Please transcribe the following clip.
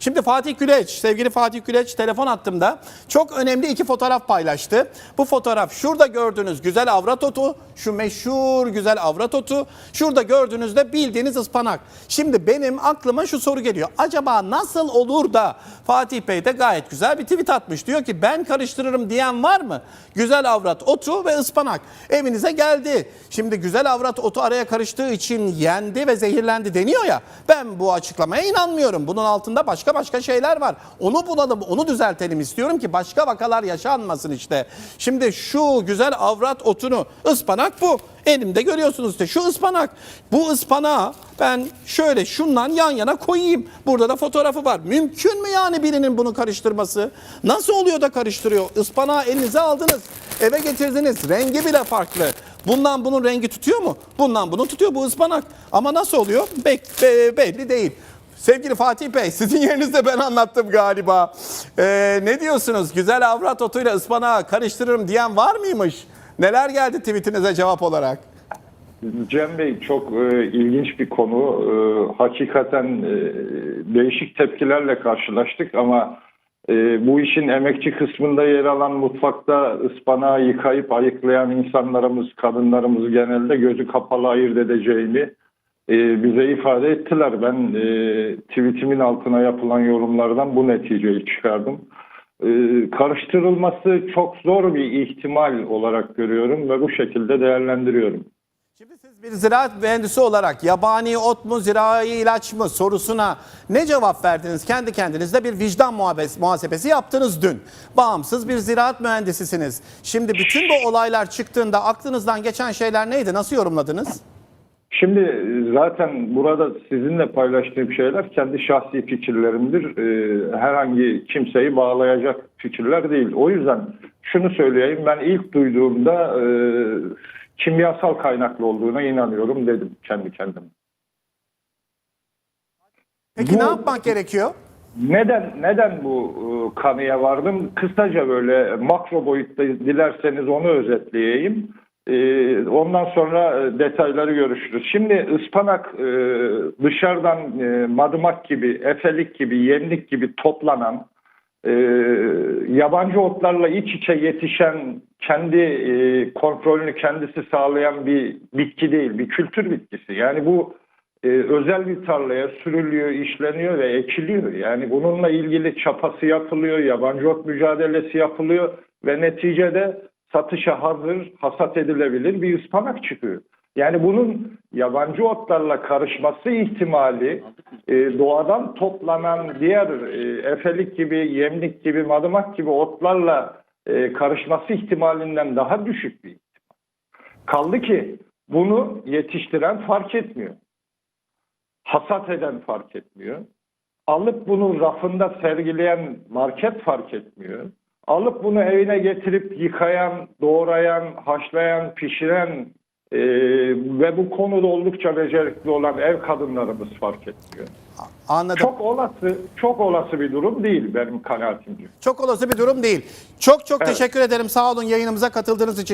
Şimdi Fatih Güleç, sevgili Fatih Güleç telefon attığımda çok önemli iki fotoğraf paylaştı. Bu fotoğraf şurada gördüğünüz güzel avrat otu, şu meşhur güzel avrat otu, şurada gördüğünüzde bildiğiniz ıspanak. Şimdi benim aklıma şu soru geliyor. Acaba nasıl olur da Fatih Bey de gayet güzel bir tweet atmış. Diyor ki ben karıştırırım diyen var mı? Güzel avrat otu ve ıspanak evinize geldi. Şimdi güzel avrat otu araya karıştığı için yendi ve zehirlendi deniyor ya. Ben bu açıklamaya inanmıyorum. Bunun altında başka başka şeyler var. Onu bulalım, onu düzeltelim istiyorum ki başka vakalar yaşanmasın işte. Şimdi şu güzel avrat otunu ıspanak bu. Elimde görüyorsunuz işte şu ıspanak. Bu ıspanağı ben şöyle şundan yan yana koyayım. Burada da fotoğrafı var. Mümkün mü yani birinin bunu karıştırması? Nasıl oluyor da karıştırıyor? Ispanağı elinize aldınız. Eve getirdiniz. Rengi bile farklı. Bundan bunun rengi tutuyor mu? Bundan bunun tutuyor bu ıspanak. Ama nasıl oluyor? Bek- be- belli değil. Sevgili Fatih Bey sizin yerinizde ben anlattım galiba. Ee, ne diyorsunuz? Güzel avrat otuyla ıspanağı karıştırırım diyen var mıymış? Neler geldi tweetinize cevap olarak? Cem Bey çok e, ilginç bir konu. E, hakikaten e, değişik tepkilerle karşılaştık ama e, bu işin emekçi kısmında yer alan mutfakta ıspanağı yıkayıp ayıklayan insanlarımız, kadınlarımız genelde gözü kapalı ayırt edeceğini e, bize ifade ettiler. Ben e, tweetimin altına yapılan yorumlardan bu neticeyi çıkardım. E, karıştırılması çok zor bir ihtimal olarak görüyorum ve bu şekilde değerlendiriyorum. Şimdi siz bir ziraat mühendisi olarak yabani ot mu zirai ilaç mı sorusuna ne cevap verdiniz? Kendi kendinizde bir vicdan muhasebesi yaptınız dün. Bağımsız bir ziraat mühendisisiniz. Şimdi bütün bu olaylar çıktığında aklınızdan geçen şeyler neydi? Nasıl yorumladınız? Şimdi zaten burada sizinle paylaştığım şeyler kendi şahsi fikirlerimdir. Ee, herhangi kimseyi bağlayacak fikirler değil. O yüzden şunu söyleyeyim ben ilk duyduğumda e, kimyasal kaynaklı olduğuna inanıyorum dedim kendi kendime. Peki Bu- ne yapmak gerekiyor? Neden neden bu e, kanıya vardım? Kısaca böyle makro boyutta dilerseniz onu özetleyeyim. E, ondan sonra e, detayları görüşürüz. Şimdi ıspanak e, dışarıdan e, madımak gibi, efelik gibi, yemlik gibi toplanan yabancı otlarla iç içe yetişen, kendi kontrolünü kendisi sağlayan bir bitki değil, bir kültür bitkisi. Yani bu özel bir tarlaya sürülüyor, işleniyor ve ekiliyor. Yani bununla ilgili çapası yapılıyor, yabancı ot mücadelesi yapılıyor ve neticede satışa hazır, hasat edilebilir bir ıspanak çıkıyor. Yani bunun yabancı otlarla karışması ihtimali e, doğadan toplanan diğer e, efelik gibi, yemlik gibi, madımak gibi otlarla e, karışması ihtimalinden daha düşük bir ihtimal. Kaldı ki bunu yetiştiren fark etmiyor hasat eden fark etmiyor. Alıp bunu rafında sergileyen market fark etmiyor. Alıp bunu evine getirip yıkayan, doğrayan, haşlayan, pişiren e, ve bu konuda oldukça becerikli olan ev kadınlarımız fark etmiyor. Anladım. Çok olası, çok olası bir durum değil benim kanaatimce. Çok olası bir durum değil. Çok çok Evet. teşekkür ederim. Sağ olun yayınımıza katıldığınız için.